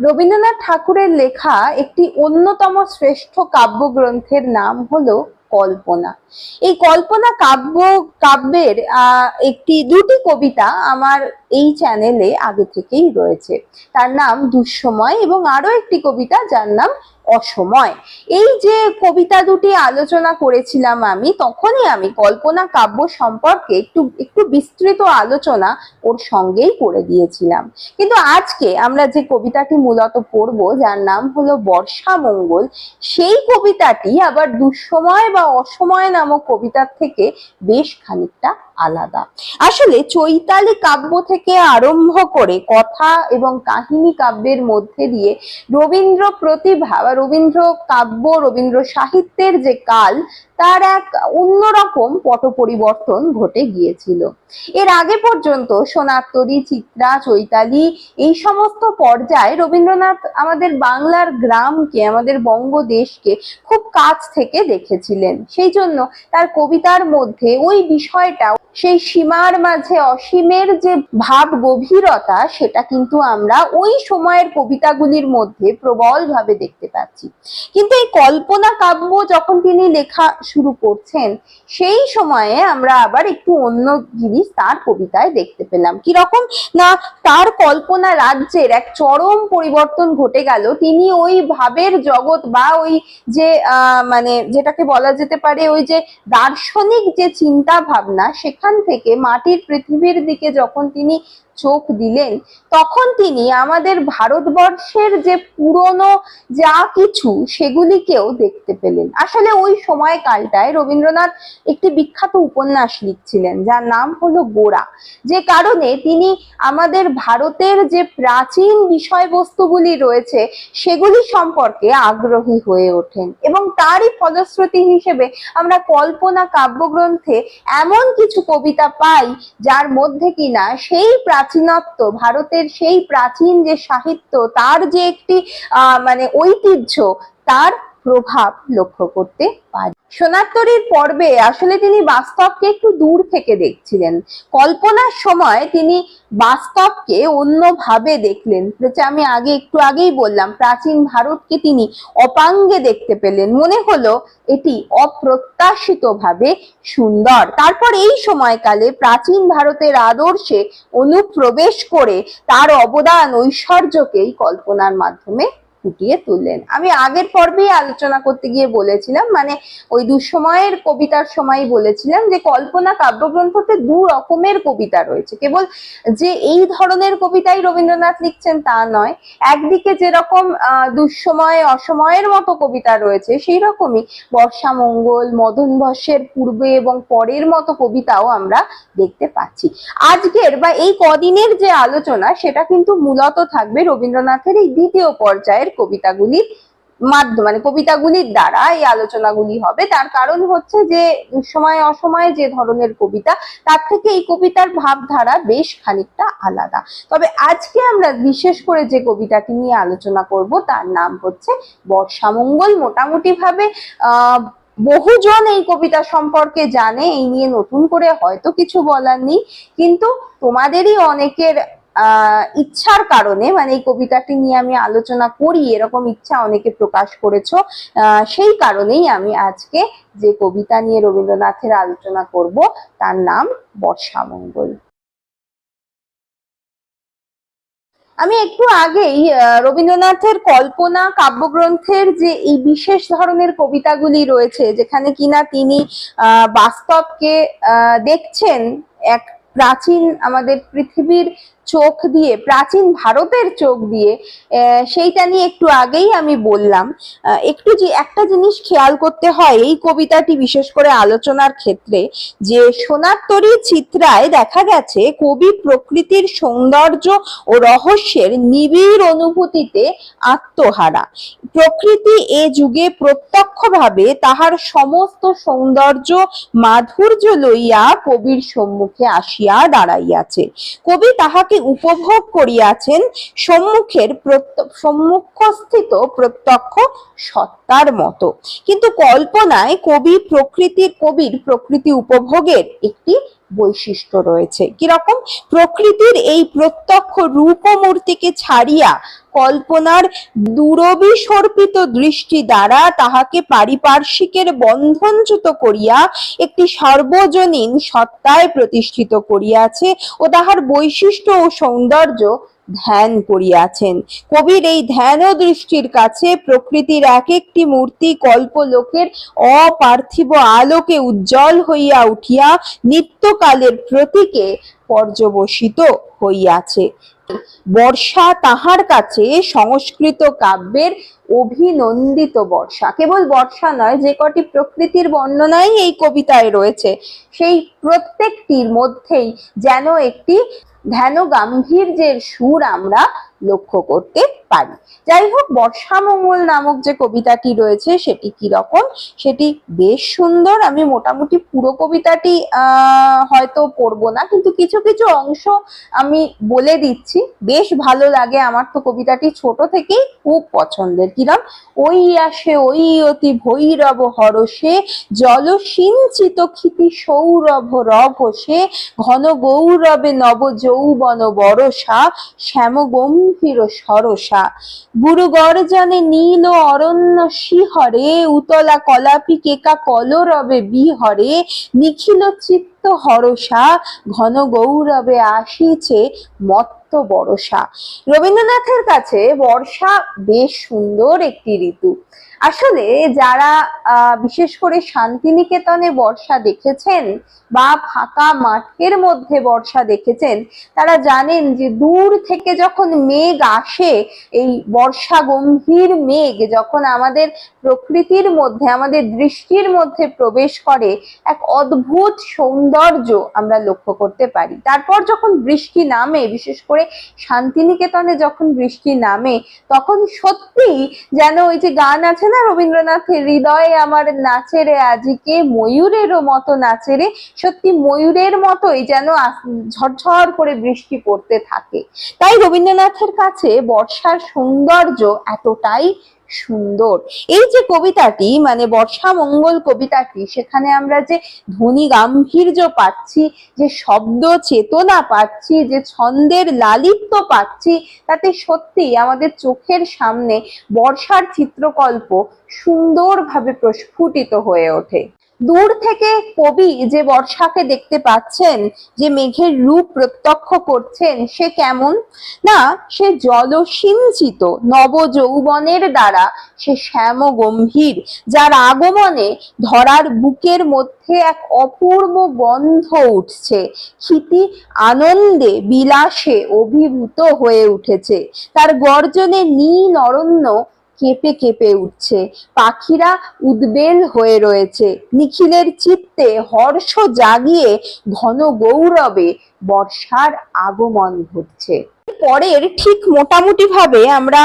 রবীন্দ্রনাথ ঠাকুরের লেখা একটি অন্যতম শ্রেষ্ঠ কাব্যগ্রন্থের নাম হলো কল্পনা। এই কল্পনা কাব্য, কাব্যের একটি, দুটি কবিতা আমার এই চ্যানেলে আগে থেকেই রয়েছে। তার নাম দুঃসময় এবং আরও একটি কবিতা যার নাম অসময়। এই যে কবিতা দুটি আলোচনা করেছিলাম আমি, তখনই আমি কল্পনা কাব্য সম্পর্কে একটু একটু বিস্তৃত আলোচনা ওর সঙ্গেই করে দিয়েছিলাম। কিন্তু আজকে আমরা যে কবিতাটি মূলত পড়ব, যার নাম হলো বর্ষা মঙ্গল, সেই কবিতাটি আবার দুঃসময় বা অসময় নামক কবিতার থেকে বেশ খানিকটা আলাদা। আসলে চৈতালি কাব্য থেকে আরম্ভ করে কথা এবং কাহিনী কাব্যের মধ্যে দিয়ে রবীন্দ্র প্রতিভা বা রবীন্দ্র কাব্য, রবীন্দ্র সাহিত্যের যে কাল, তার এক অন্যরকম পট পরিবর্তন ঘটে গিয়েছিল। এর আগে পর্যন্ত সোনাত্তরী চিত্রা, চৈতালি এই সমস্ত পর্যায়ে রবীন্দ্রনাথ আমাদের বাংলার গ্রামকে, আমাদের বঙ্গদেশকে খুব কাছ থেকে দেখেছিলেন। সেই জন্য তার কবিতার মধ্যে ওই বিষয়টা সেই সীমার মাঝে অসীমের যে ভাব গভীরতা, সেটা কিন্তু আমরা ওই সময়ের কবিতাগুলির মধ্যে প্রবলভাবে দেখতে পাচ্ছি। কিন্তু এই কল্পনা কাব্য যখন তিনি লেখা শুরু করছেন, সেই সময়ে আমরা আবার একটু অন্য জিনিস তার কবিতায় দেখতে পেলাম। কি রকম না, তার কল্পনা রাজ্যের এক চরম পরিবর্তন ঘটে গেল। তিনি ওই ভাবের জগৎ বা ওই যে মানে যেটাকে বলা যেতে পারে, ওই যে দার্শনিক যে চিন্তা ভাবনা সেখান থেকে মাটির পৃথিবীর দিকে যখন তিনি চোখ দিলেন, তখন তিনি আমাদের ভারতবর্ষের যে পুরনো যা কিছু সেগুলিকেও দেখতে পেলেন। আসলে ওই সময়কালটায় রবীন্দ্রনাথ একটি বিখ্যাত উপন্যাস লিখছিলেন, যার নাম হলো গোড়া। যে কারণে তিনি আমাদের ভারতের যে প্রাচীন বিষয়বস্তুগুলি রয়েছে, সেগুলি সম্পর্কে আগ্রহী হয়ে ওঠেন এবং তারই ফলশ্রুতি হিসেবে আমরা কল্পনা কাব্যগ্রন্থে এমন কিছু কবিতা পাই, যার মধ্যে কিনা সেই প্রাচীনত্ব ভারতের সেই প্রাচীন যে সাহিত্য তার যে একটি মানে ঐতিহ্য তার প্রভাব লক্ষ্য করতে পারি। সোনাত্তরীর পর্বে আসলে তিনি বাস্তবকে একটু দূর থেকে দেখছিলেন। কল্পনার সময় তিনি বাস্তবকে অন্যভাবে দেখলেন। আমি আগে একটু আগেই বললাম, প্রাচীন ভারতকে তিনি অপাঙ্গে দেখতে পেলেন। মনে হলো এটি অপ্রত্যাশিতভাবে সুন্দর। তারপর এই সময়কালে প্রাচীন ভারতের আদর্শে অনুপ্রবেশ করে তার অবদান ঐশ্বর্যকেই কল্পনার মাধ্যমে ফুটিয়ে তুললেন। আমি আগের পর্বেই আলোচনা করতে গিয়ে বলেছিলাম মানে ওই দুঃসময়ের কবিতার সময় বলেছিলাম যে কল্পনা কাব্যগ্রন্থতে দু রকমের কবিতা রয়েছে। কেবল যে এই ধরনের কবিতাই রবীন্দ্রনাথ লিখছেন তা নয়, একদিকে যেরকম দুঃসময়, অসময়ের মতো কবিতা রয়েছে, সেই রকমই বর্ষা মঙ্গল, মদন বর্ষের পূর্বে এবং পরের মতো কবিতাও আমরা দেখতে পাচ্ছি। আজকের বা এই কদিনের যে আলোচনা, সেটা কিন্তু মূলত থাকবে রবীন্দ্রনাথের এই দ্বিতীয় পর্যায়ের কবিতাগুলির মাধ্যম মানে কবিতাগুলির দ্বারা এই আলোচনাগুলি হবে। তার কারণ হচ্ছে যে, সময় অসময়ে যে ধরনের কবিতা, তার থেকে এই কবিতার ভাবধারা বেশ খানিকটা আলাদা। তবে আজকে আমরা বিশেষ করে যে কবিতাটি নিয়ে আলোচনা করব, তার নাম হচ্ছে বর্ষামঙ্গল। মোটামুটি ভাবে আহ বহুজন এই কবিতা সম্পর্কে জানে, এই নিয়ে নতুন করে হয়তো কিছু বলার নেই। কিন্তু তোমাদেরই অনেকের ইচ্ছার কারণে মানে এই কবিতাটি নিয়ে আমি আলোচনা করি, এরকম ইচ্ছা অনেকে প্রকাশ করেছ সেই কারণেই আমি আজকে যে কবিতা নিয়ে রবীন্দ্রনাথের আলোচনা করব, তার নাম বর্ষামঙ্গল আমি একটু আগেই রবীন্দ্রনাথের কল্পনা কাব্যগ্রন্থের যে এই বিশেষ ধরনের কবিতাগুলি রয়েছে, যেখানে কিনা তিনি বাস্তবকে দেখছেন, এক প্রাচীন আমাদের পৃথিবীর চোখ দিয়ে, প্রাচীন ভারতের চোখ দিয়ে সেইটা নিয়ে একটু আগেই আমি বললাম। একটু যে একটা জিনিস খেয়াল করতে হয় এই কবিতাটি বিশেষ করে আলোচনার ক্ষেত্রে, যে সোনাত্তরী চিত্রায় দেখা গেছে কবি প্রকৃতির সৌন্দর্য ও রহস্যের নিবিড় অনুভূতিতে আত্মহারা। প্রকৃতি এ যুগে প্রত্যক্ষভাবে তাহার সমস্ত সৌন্দর্য মাধুর্য লইয়া কবির সম্মুখে আসিয়া দাঁড়াইয়াছে। কবি তাহাকে উপভোগ করিয়াছেন সম্মুখের সম্মুখস্থিত প্রত্যক্ষ সত্তার মতো। কিন্তু কল্পনায় কবি প্রকৃতির কবির প্রকৃতি উপভোগের একটি বৈশিষ্ট্য রয়েছে। কীরকম? প্রকৃতির এই প্রত্যক্ষ রূপমূর্তিকে ছাড়িয়া কল্পনার দুরবিসর্পিত দৃষ্টি দ্বারা তাহাকে পারিপার্শ্বিকের বন্ধনচ্যুত করিয়া একটি সর্বজনীন সত্তায় প্রতিষ্ঠিত করিয়াছে ও তাহার বৈশিষ্ট্য ও সৌন্দর্য ধ্যান করিয়াছেন। কবির এই ধ্যান ও দৃষ্টির কাছে প্রকৃতির এক একটি মূর্তি কল্পলোকের অপার্থিব আলোকে উজ্জ্বল হইয়া উঠিয়া নিত্যকালের প্রতীকে পর্যবসিত হইয়াছে। বর্ষা তাহার কাছে সংস্কৃত কাব্যের অভিনন্দিত বর্ষা। কেবল বর্ষা নয়, যে কটি প্রকৃতির বর্ণনাই এই কবিতায় রয়েছে, সেই প্রত্যেকটির মধ্যেই যেন একটি ধ্যান গাম্ভীর্যের সুর আমরা লক্ষ্য করতে পারি। যাই হোক বর্ষামঙ্গল নামক যে কবিতাটি রয়েছে, সেটি কি রকম? সেটি বেশ সুন্দর। আমি মোটামুটি পুরো কবিতাটি হয়তো পড়ব না, কিন্তু কিছু কিছু অংশ আমি বলে দিচ্ছি। বেশ ভালো লাগে আমার তো কবিতাটি ছোট থেকেই খুব পছন্দের। কিরম ওই আসে ওই অতি ভৈরব হরসে জল সিঞ্চিত ক্ষিতি সৌরভ রভসে ঘন গৌরবে নব যৌবন বরসা শ্যাম গম্ভীর সরসা। গুরু গর্জনে নীল অরণ্য শিহরে উতলা কলাপি কেকা কলরবে বিহরে নিখিল চিত্ত হরসা ঘন গৌরবে আসিছে মত্ত বরসা। রবীন্দ্রনাথের কাছে বর্ষা বেশ সুন্দর একটি ঋতু। আসলে যারা বিশেষ করে শান্তিনিকেতনে বর্ষা দেখেছেন বা ফাঁকা মাঠের মধ্যে বর্ষা দেখেছেন, তারা জানেন যে দূর থেকে যখন মেঘ আসে, এই বর্ষা গম্ভীর মেঘ যখন আমাদের প্রকৃতির মধ্যে, আমাদের দৃষ্টির মধ্যে প্রবেশ করে এক অদ্ভুত সৌন্দর্য আমরা লক্ষ্য করতে পারি। তারপর যখন বৃষ্টি নামে, বিশেষ করে শান্তিনিকেতনে যখন বৃষ্টি নামে, তখন সত্যি যেন ওই যে গান আছে না, রবীন্দ্রনাথের, হৃদয়ে আমার নাচেরে আজিকে ময়ূরেরও মতো নাচেরে সত্যি ময়ূরের মতোই যেন ঝরঝর করে বৃষ্টি পড়তে থাকে। তাই রবীন্দ্রনাথের কাছে বর্ষার সৌন্দর্য এতটাই সুন্দর। এই যে কবিতাটি মানে বর্ষা মঙ্গল কবিতাটি, সেখানে আমরা যে ধ্বনি গাম্ভীর্য পাচ্ছি, যে শব্দ চেতনা পাচ্ছি, যে ছন্দের লালিত্য পাচ্ছি, তাতে সত্যি আমাদের চোখের সামনে বর্ষার চিত্রকল্প সুন্দরভাবে প্রস্ফুটিত হয়ে ওঠে। দূর থেকে কবি যে বর্ষাকে দেখতে পাচ্ছেন, যে মেঘের রূপ প্রত্যক্ষ করছেন, সে কেমন? না, সে জলসিঞ্চিত নব যৌবনের দ্বারা সে শ্যাম গম্ভীর যার আগমনে ধরার বুকের মধ্যে এক অপূর্ব গন্ধ উঠছে। ক্ষিতি আনন্দে বিলাসে অভিভূত হয়ে উঠেছে। তার গর্জনে নীল অরণ্য কেঁপে কেঁপে উঠছে। পাখিরা উদ্বেল হয়ে রয়েছে। নিখিলের চিত্তে হর্ষ জাগিয়ে ঘন গৌরবে বর্ষার আগমন ঘটছে। পরের ঠিক মোটামুটি ভাবে আমরা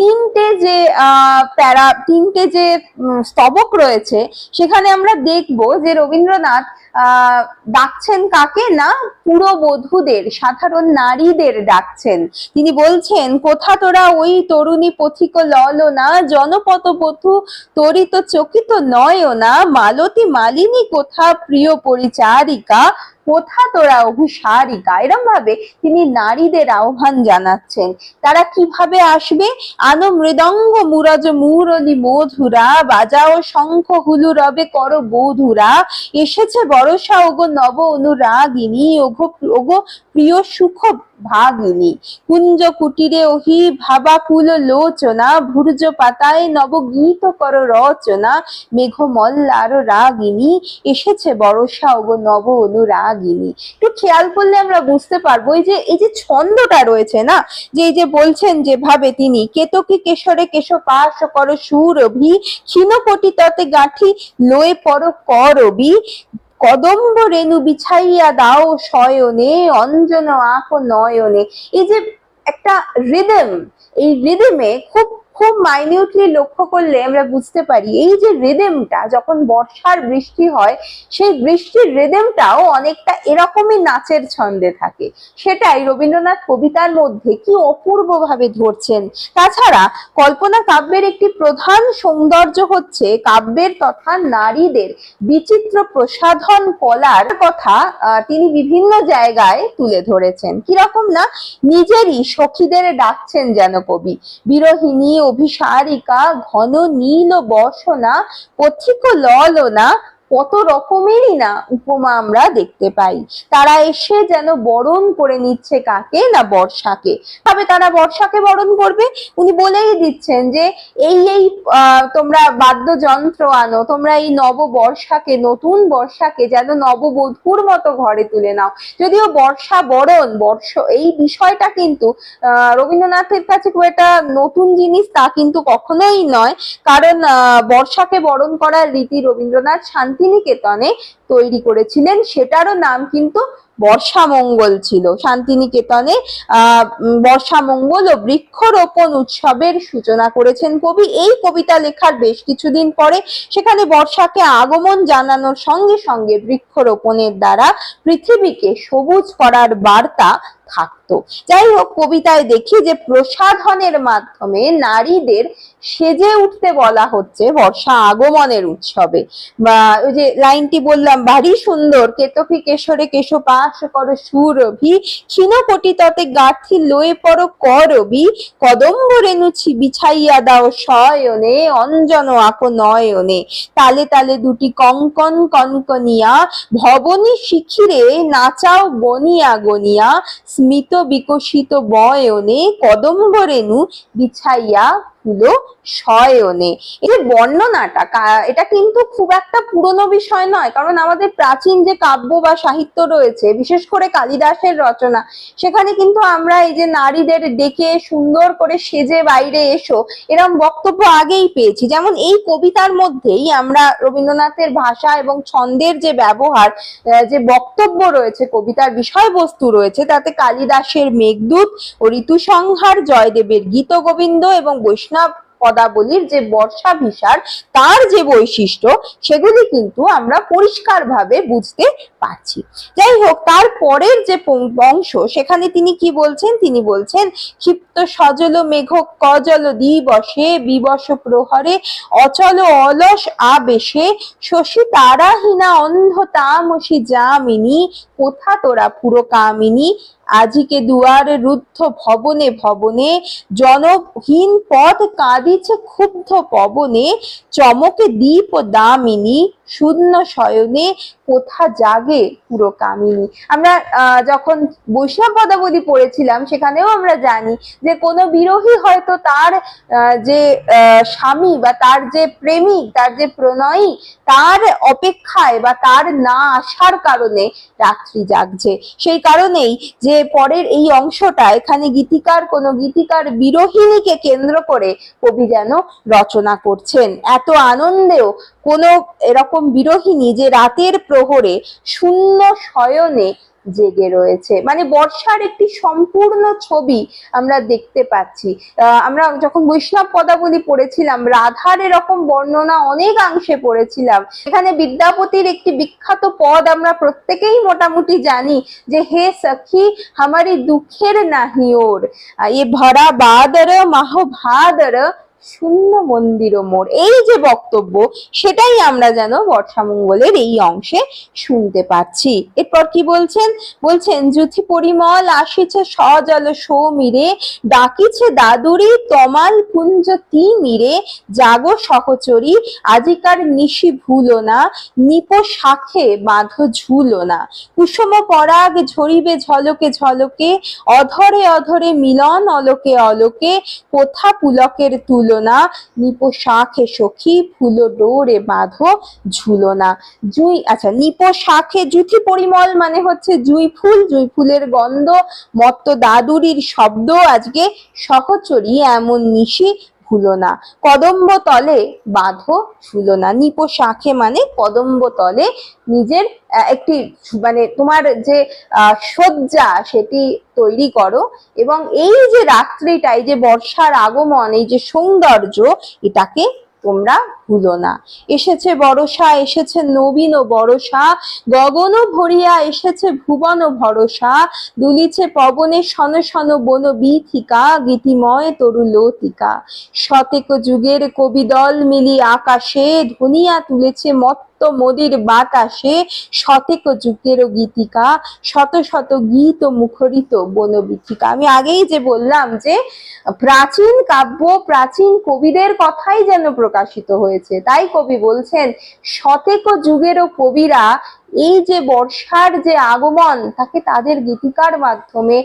তিনটে যে প্যারা, তিনটে যে স্তবক রয়েছে, সেখানে আমরা দেখব যে রবীন্দ্রনাথ ডাকছেন কাকে না পুরবধূদের সাধারণ নারীদের ডাকছেন। তিনি বলছেন, কোথা তোরা ওই তরুণী পথিক লল না, জনপদ বধূ তরিত চকিত নয় না, মালতী মালিনী কোথা প্রিয় পরিচারিকা, কোথা তোরা অভিসারিকা? এরম ভাবে তিনি নারীদের আহ্বান জানাচ্ছেন। তারা কীভাবে আসবে? আনো মৃদঙ্গ মুরজ মুরলি মধুরা, বাজাও শঙ্খ হুলু রবে কর বধুরা এসেছে বরষা ওগো নব অনুরাগিনী, ওগো ওগো প্রিয় সুখ ভাগিনী। কুঞ্জ কুটিরে ওহি ভাবাকুল লোচনা, ভুর্জ পাতায় নব গীত কর রচনা মেঘ মল্লার রাগিনী, এসেছে বরষা ওগো নব অনুরাগিনী। একটু খেয়াল করলে আমরা বুঝতে পারব, এই যে এই যে ছন্দটা রয়েছে না, যে এই যে বলছেন যেভাবে তিনি, কেতকী কেশরে কেশ পাশ কর সুরভি ক্ষীণকটি ততে গাঁঠি লয়ে পর করবি কদম্ব রেণু বিছাইয়া দাও শয়নে, অঞ্জন আঁক নয়নে। এই যে একটা রিদম এই রিদমে খুব খুব মাইনিউটলি লক্ষ্য করলে আমরা বুঝতে পারি, এই যে রেদেমটা যখন বর্ষার বৃষ্টি হয়, সেই বৃষ্টির রেদেমটাও অনেকটা এরকমই নাচের ছন্দে থাকে। সেটাই রবীন্দ্রনাথ কবিতার মধ্যে কি অপূর্বভাবে ধরছেন। তাছাড়া কল্পনা কাব্যের একটি প্রধান সৌন্দর্য হচ্ছে কাব্যের তথা নারীদের বিচিত্র প্রসাধন কলার কথা তিনি বিভিন্ন জায়গায় তুলে ধরেছেন। কীরকম না? নিজেরই সখীদের ডাকছেন যেন কবি। বিরোহিনী অভিসারিকা ঘন নীল বসনা পথিক ললনা কত রকমেরই না উপমা আমরা দেখতে পাই। তারা এসে যেন বরণ করে নিচ্ছে কাকে না বর্ষাকে। তবে তারা বর্ষাকে বরণ করবে? উনি বলেই দিচ্ছেন যে, এই এই তোমরা বাদ্যযন্ত্র আনো, তোমরা এই নব বর্ষাকে নতুন বর্ষাকে যেন নববধূর মতো ঘরে তুলে নাও। যদিও বর্ষা বরণ, বর্ষ, এই বিষয়টা কিন্তু রবীন্দ্রনাথের কাছে খুব একটা নতুন জিনিস তা কিন্তু কখনোই নয়। কারণ বর্ষাকে বরণ করার রীতি রবীন্দ্রনাথ শান্তিনিকেতনে তৈরি করেছিলেন। সেটারও নাম কিন্তু বর্ষামঙ্গল ছিল। শান্তিনিকেতনে আহ বর্ষামঙ্গল ও বৃক্ষরোপণ উৎসবের সূচনা করেছেন কবি। এই কবিতা লেখার বেশ কিছুদিন পরে সেখানে বর্ষাকে আগমন জানানোর সঙ্গে সঙ্গে বৃক্ষরোপণের দ্বারা পৃথিবীকে সবুজ করার বার্তা থাকতো। যাই হোক কবিতায় দেখি যে প্রসাধনের মাধ্যমে নারীদের সেজে উঠতে বলা হচ্ছে বর্ষা আগমনের উৎসবে। বা ওই যে লাইনটি বললাম, ভারী সুন্দর কেতকী কেশরে কেশ পাশ কর সুরভি ক্ষীণ পটিততে গাঁথি লয়ে পর করবি কদম্ব রেণুছি বিছাইয়া দাও শয়নে, অঞ্জন আক নয়নে। তালে তালে দুটি কঙ্কন কনকনিয়া, ভবনী শিখিরে নাচাও বনিয়া গনিয়া স্মিত বিকশিত বয়নে কদম্ব রেণু বিছাইয়া ফুলো শয়নে। এই বর্ণনাটা এটা কিন্তু খুব একটা পুরনো বিষয় নয়, কারণ আমাদের প্রাচীন যে কাব্য বা সাহিত্য রয়েছে, বিশেষ করে কালিদাসের রচনা, সেখানে কিন্তু আমরা এই যে নারীদের ডেকে সুন্দর করে সেজে বাইরে এসো, এরম বক্তব্য আগেই পেয়েছি। যেমন এই কবিতার মধ্যেই আমরা রবীন্দ্রনাথের ভাষা এবং ছন্দের যে ব্যবহার যে বক্তব্য রয়েছে, কবিতার বিষয়বস্তু রয়েছে, তাতে কালিদাসের মেঘদূত ও ঋতুসংহার জয়দেবের গীত গোবিন্দ এবং বৈষ্ণব পদাবলীর যে বর্ষাভিসার, তার যে বৈশিষ্ট্য, সেগুলি কিন্তু আমরা পরিষ্কারভাবে বুঝতে পারছি। যাই হোক, তার পরের যে অংশ সেখানে তিনি কি বলছেন? তিনি বলছেন, ক্ষিপ্ত সজল মেঘ কজল দিবসে বিবশ প্রহরে, অচল অলস আবেশে, শশী তারাহীনা অন্ধ তামসী যামিনী, কোথা তোরা পুরো কামিনী? আজিকে দুয়ারে রুদ্ধ ভবনে ভবনে জনহীন পথ কাঁদিছে ক্ষুব্ধ পবনে, চমকে দীপ দামিনী, শূন্য শয়নে কোথা জাগে পুরো কামিনী আমরা যখন বৈষ্ণব পদাবলী পড়েছিলাম, সেখানেও আমরা জানি যে কোনো বিরোহী হয়তো তার যে স্বামী বা তার যে প্রেমিক, তার যে প্রণয়ী, তার অপেক্ষায় বা তার না আসার কারণে রাত্রি জাগছে। সেই কারণেই যে পরের এই অংশটা এখানে গীতিকার, কোনো গীতিকার বিরোহিণীকে কেন্দ্র করে কবি যেন রচনা করছেন। এত আনন্দেও কোনো এরকম বিরোহিনী যে রাতের প্রহরে শূন্য শয়নে জেগে রয়েছে। মানে বর্ষার একটি সম্পূর্ণ ছবি আমরা দেখতে পাচ্ছি। আমরা যখন বৈষ্ণব পদাবলী পড়েছিলাম, রাধার এরকম বর্ণনা অনেকাংশে পড়েছিলাম। এখানে বিদ্যাপতির একটি বিখ্যাত পদ আমরা প্রত্যেকেই মোটামুটি জানি যে, হে সখী হামারি দুঃখের নাহি ওর। এ ভরা বাদর, মাহ ভাদর শূন্য মন্দির মোর। এই যে বক্তব্য, সেটাই আমরা যেন বর্ষামঙ্গলের এই অংশে শুনতে পাচ্ছি। এরপর কি বলছেন? বলছেন, যুথি পরিমল আসিছে সজল সৌমিরে, ডাকিছে দাদুরি তমাল কুঞ্জ তিমিরে। জাগো সহচরী, আজিকার নিশি ভুলো না, নিপ শাখে বাঁধো ঝুলো না। কুসুম পরাগ ঝরিবে ঝলকে ঝলকে, অধরে অধরে মিলন অলোকে অলোকে, কোথা পুলকের তুলনা নিপ শাখে সখী, ফুলো ডোরে বাঁধো, ঝুলনা। জুই আচ্ছা নিপ শাখে জুথি পরিমল মানে হচ্ছে জুই ফুল, জুই ফুলের গন্ধ, মত্ত দাদুরির শব্দ, আজকে সহচরী, এমন নিশি ভুলো না। কদম্ব তলে বাঁধো ভুলো না। নিপো শাখে মানে কদম্ব তলে নিজের একটি মানে তোমার যে শয্যা সেটি তৈরি করো এবং এই যে রাত্রিটা, এই যে বর্ষার আগমন, এই যে সৌন্দর্য, এটাকে তোমরা ভুলো না। এসেছে বড়সা এসেছে নবীন ও বড়সা গগন ভরিয়া এসেছে ভুবন ভরসা, দুলিছে পবনে শন শন বন বিথিকা, গীতিময় তরু লতিকা। শতেক যুগের কবিদল মিলি আকাশে ধনিয়া তুলেছে মত্ত মোদির বাতাসে শতেক যুগের গীতিকা, শত শত গীত মুখরিত বনবীথিকা। আমি আগেই যে বললাম যে, প্রাচীন কাব্য, প্রাচীন কবিদের কথাই যেন প্রকাশিত হয়েছে। তাই কবি বলছেন শতেক যুগেরও কবিরা এই যে বর্ষার যে আগমন, তাকে তাদের গীতিকার মাধ্যমে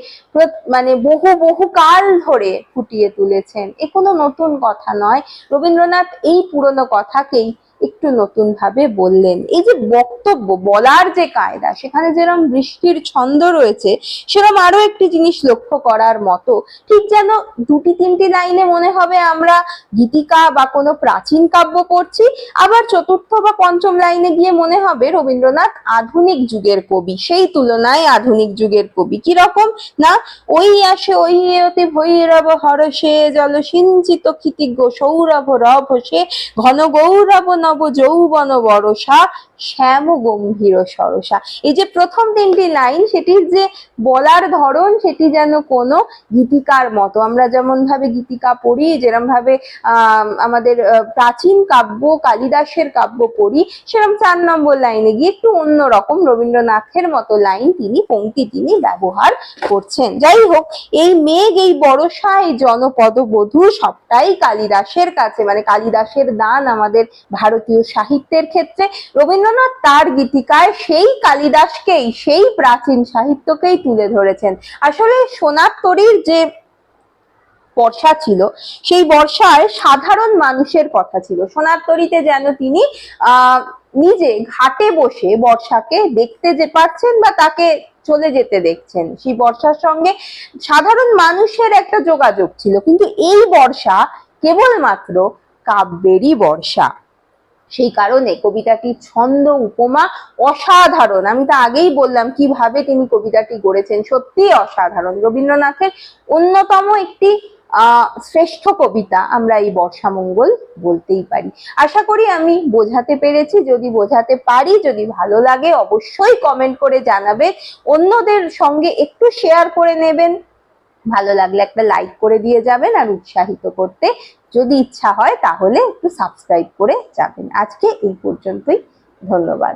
মানে বহু বহু কাল ধরে ফুটিয়ে তুলেছেন। এ কোনো নতুন কথা নয়। রবীন্দ্রনাথ এই পুরনো কথাকেই একটু নতুন ভাবে বললেন। এই যে বক্তব্য, বলার যে কায়দা, সেখানে যেরকম বৃষ্টির ছন্দ রয়েছে সেরকম আরও একটি জিনিস লক্ষ্য করার মতো। ঠিক যেন দুটি, তিনটি লাইনে মনে হবে আমরা, গীতিকা বা কোনো প্রাচীন কাব্য পড়ছি, আবার চতুর্থ বা পঞ্চম লাইনে গিয়ে মনে হবে রবীন্দ্রনাথ আধুনিক যুগের কবি, সেই তুলনায় আধুনিক যুগের কবি। কি রকম না, ওই আসে ওই অতি ভৈরব হরসে জল সিঞ্চিত ক্ষিতিজ্ঞ সৌরভ রভ সে ঘন গৌরব নব যৌবন বরসা শ্যাম গম্ভীর সরসা। এই যে প্রথম তিনটি লাইন, সেটির যে বলার ধরন, সেটি যেন কোনো গীতিকার মতো। আমরা যেমন ভাবে গীতিকা পড়ি যেরম ভাবে আমাদের প্রাচীন কাব্য, কালিদাসের কাব্য পড়ি সেরকম চার নম্বর লাইনে গিয়ে একটু অন্যরকম রবীন্দ্রনাথের মতো লাইন তিনি পংক্তি তিনি ব্যবহার করছেন। যাই হোক, এই মেঘ, এই বর্ষা এই জনপদ বধূ সবটাই কালিদাসের কাছে মানে কালিদাসের দান আমাদের ভারতীয় সাহিত্যের ক্ষেত্রে। রবীন্দ্রনাথ তার গীতিকায় সেই কালিদাসকেই, সেই প্রাচীন সাহিত্যকেই তুলে ধরেছেন। আসলে সোনার তরীর যে বর্ষা ছিল, সেই বর্ষায় সাধারণ মানুষের কথা ছিল। সোনার তরীতে যেন তিনি নিজে ঘাটে বসে বর্ষাকে দেখতে যে পাচ্ছেন বা তাকে চলে যেতে দেখছেন। সেই বর্ষার সঙ্গে সাধারণ মানুষের একটা যোগাযোগ ছিল, কিন্তু এই বর্ষা কেবলমাত্র কাব্যেরই বর্ষা। সেই কারণে কবিতাটির ছন্দ, উপমা অসাধারণ। আমি তো আগেই বললাম কীভাবে তিনি কবিতাটি গড়েছেন। সত্যি অসাধারণ। রবীন্দ্রনাথের অন্যতম একটি শ্রেষ্ঠ কবিতা আমরা এই বর্ষামঙ্গল বলতেই পারি। আশা করি আমি বোঝাতে পেরেছি। যদি বোঝাতে পারি, যদি ভালো লাগে, অবশ্যই কমেন্ট করে জানাবে। অন্যদের সঙ্গে একটু শেয়ার করে নেবেন। ভালো লাগলে একটা লাইক করে দিয়ে যাবেন আর উৎসাহিত করতে যদি ইচ্ছা হয় তাহলে একটু সাবস্ক্রাইব করে যাবেন। আজকে এই পর্যন্তই। ধন্যবাদ।